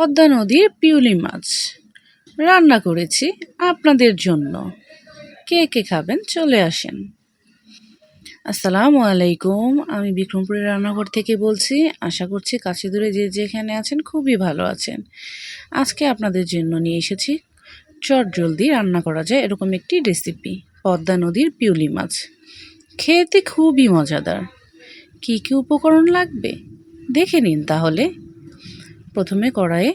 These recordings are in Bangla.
পদ্মা নদীর পিউলি মাছ। রান্না করেছি আপনাদের জন্য। কে কে খাবেন চলে আসেন। আসসালামু আলাইকুম, আমি বিক্রমপুরের রান্নাঘর থেকে বলছি, আশা করছি কাছে দূরে যে যেখানে আছেন খুবই ভালো আছেন। আজকে আপনাদের জন্য নিয়ে এসেছি, চট জলদি রান্না করা যায় এরকম একটি রেসিপি পদ্মা নদীর পিউলি মাছ। খেতে খুবই মজাদার। কী কী উপকরণ লাগবে? দেখে নিন তাহলে। প্রথমে কড়াইয়ে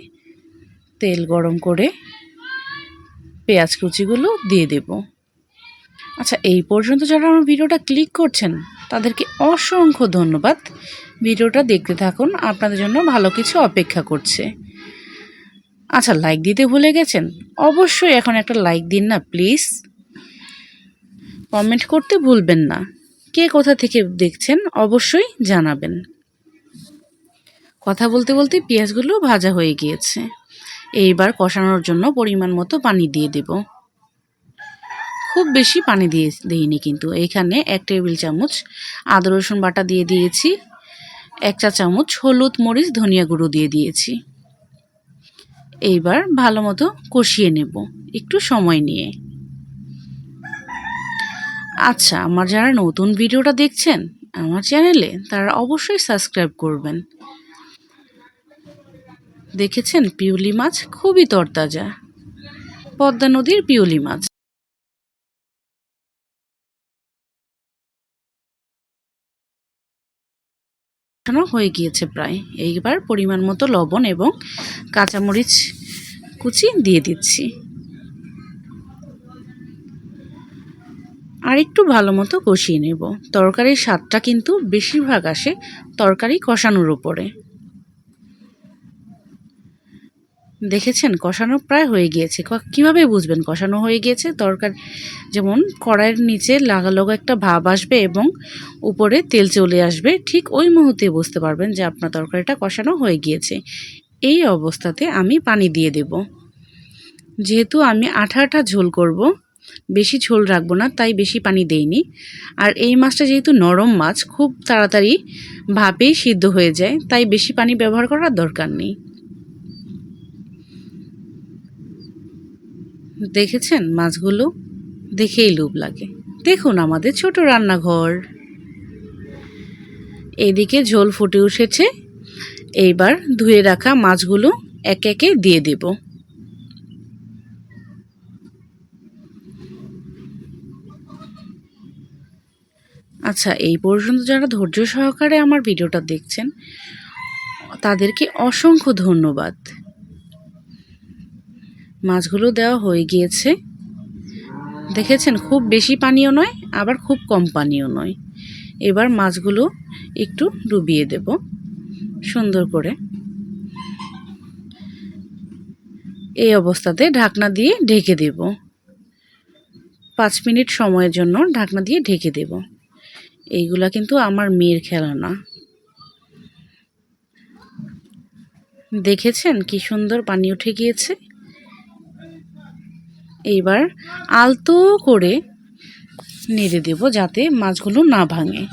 তেল গরম করে পেঁয়াজ কুচিগুলো দিয়ে দেব। আচ্ছা এই পর্যন্ত যারা আমার ভিডিওটা ক্লিক করছেন, তাদেরকে অসংখ্য ধন্যবাদ। ভিডিওটা দেখতে থাকুন, আপনাদের জন্য ভালো কিছু অপেক্ষা করছে। আচ্ছা লাইক দিতে ভুলে গেছেন? অবশ্যই এখন একটা লাইক দিন না প্লিজ কমেন্ট করতে ভুলবেন না। কে কোথা থেকে দেখছেন, অবশ্যই জানাবেন। কথা বলতে বলতে পেঁয়াজগুলো ভাজা হয়ে গিয়েছে। এইবার কষানোর জন্য পরিমাণ মতো পানি দিয়ে দেব। খুব বেশি পানি দিয়ে দিইনি কিন্তু। এখানে এক টেবিল চামচ আদা, রসুন বাটা দিয়ে দিয়েছি। এক চা চামচ হলুদ, মরিচ, ধনিয়া গুঁড়ো দিয়ে দিয়েছি। এইবার ভালো মতো কষিয়ে নেব একটু সময় নিয়ে। আচ্ছা আমার যারা নতুন ভিডিওটা দেখছেন, আমার চ্যানেলে তারা অবশ্যই সাবস্ক্রাইব করবেন। দেখেছেন পিউলি মাছ খুবই তরতাজা। পদ্মা নদীর পিউলি মাছ। হয়ে গিয়েছে প্রায়। এইবার পরিমাণ মতো লবণ এবং কাঁচামরিচ কুচি দিয়ে দিচ্ছি। আর একটু ভালো মতো কষিয়ে নেব। তরকারির স্বাদটা কিন্তু বেশিরভাগ আসে তরকারি কষানোর উপরে। দেখেছেন? কষানো প্রায় হয়ে গিয়েছে। কীভাবে বুঝবেন? কষানো হয়ে গিয়েছে, তরকারি যেমন কড়াইয়ের নিচে লাগালগা একটা ভাব আসবে এবং উপরে তেল চলে আসবে, ঠিক ওই মুহূর্তে বুঝতে পারবেন যে আপনার তরকারিটা কষানো হয়ে গিয়েছে। এই অবস্থাতে আমি পানি দিয়ে দেব। যেহেতু আমি আঠা আঠা ঝোল করব, বেশি ঝোল রাখব না, তাই বেশি পানি দেইনি। আর এই মাছটা যেহেতু নরম মাছ, খুব তাড়াতাড়ি ভাপেই সিদ্ধ হয়ে যায়, তাই বেশি পানি ব্যবহার করার দরকার নেই। দেখেছেন মাছগুলো? দেখেই লোভ লাগে। দেখুন আমাদের ছোট রান্নাঘর। এদিকে ঝোল ফুটে উঠেছে। এইবার ধুয়ে রাখা মাছগুলো একে একে দিয়ে দেব। আচ্ছা এই পর্যন্ত যারা ধৈর্য সহকারে আমার ভিডিওটা দেখছেন, তাদেরকে অসংখ্য ধন্যবাদ। মাছগুলো দেওয়া হয়ে গিয়েছে। দেখেছেন, খুব বেশি পানিও নয়, আবার খুব কম পানিও নয়। এবার মাছগুলো একটু ডুবিয়ে দেব, সুন্দর করে। এই অবস্থাতে ঢাকনা দিয়ে ঢেকে দেব। পাঁচ মিনিট সময়ের জন্য ঢাকনা দিয়ে ঢেকে দেব। এইগুলা কিন্তু আমার মেয়ের খেলনা। দেখেছেন কি সুন্দর পানি উঠে গিয়েছে? এইবার আলতো করে নেড়ে দেব যাতে মাছগুলো না ভাঙে।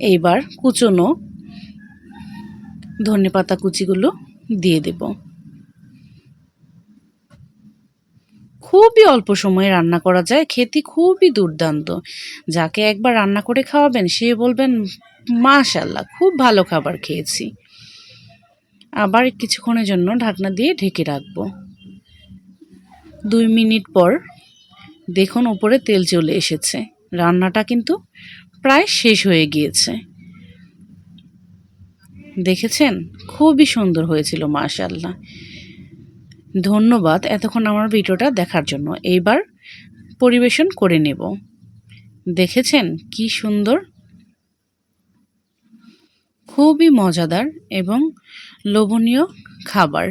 এইবার কুচনো ধনে পাতা কুচিগুলো দিয়ে দেব। খুবই অল্প সময়ে রান্না করা যায়, খেতে খুবই দুর্দান্ত। যাকে একবার রান্না করে খাওয়াবেন, সে বলবেন মাশাল্লাহ খুব ভালো খাবার খেয়েছি। আবার কিছুক্ষণের জন্য ঢাকনা দিয়ে ঢেকে রাখব। দুই মিনিট পর দেখুন উপরে তেল চলে এসেছে। রান্নাটা কিন্তু প্রায় শেষ হয়ে গিয়েছে। দেখেছেন? খুবই সুন্দর হয়েছিল মাশাল্লাহ ধন্যবাদ এতক্ষণ আমার ভিডিওটা দেখার জন্য। এইবার পরিবেশন করে নেব। দেখেছেন? কি সুন্দর। খুবই মজাদার এবং লোভনীয় খাবার।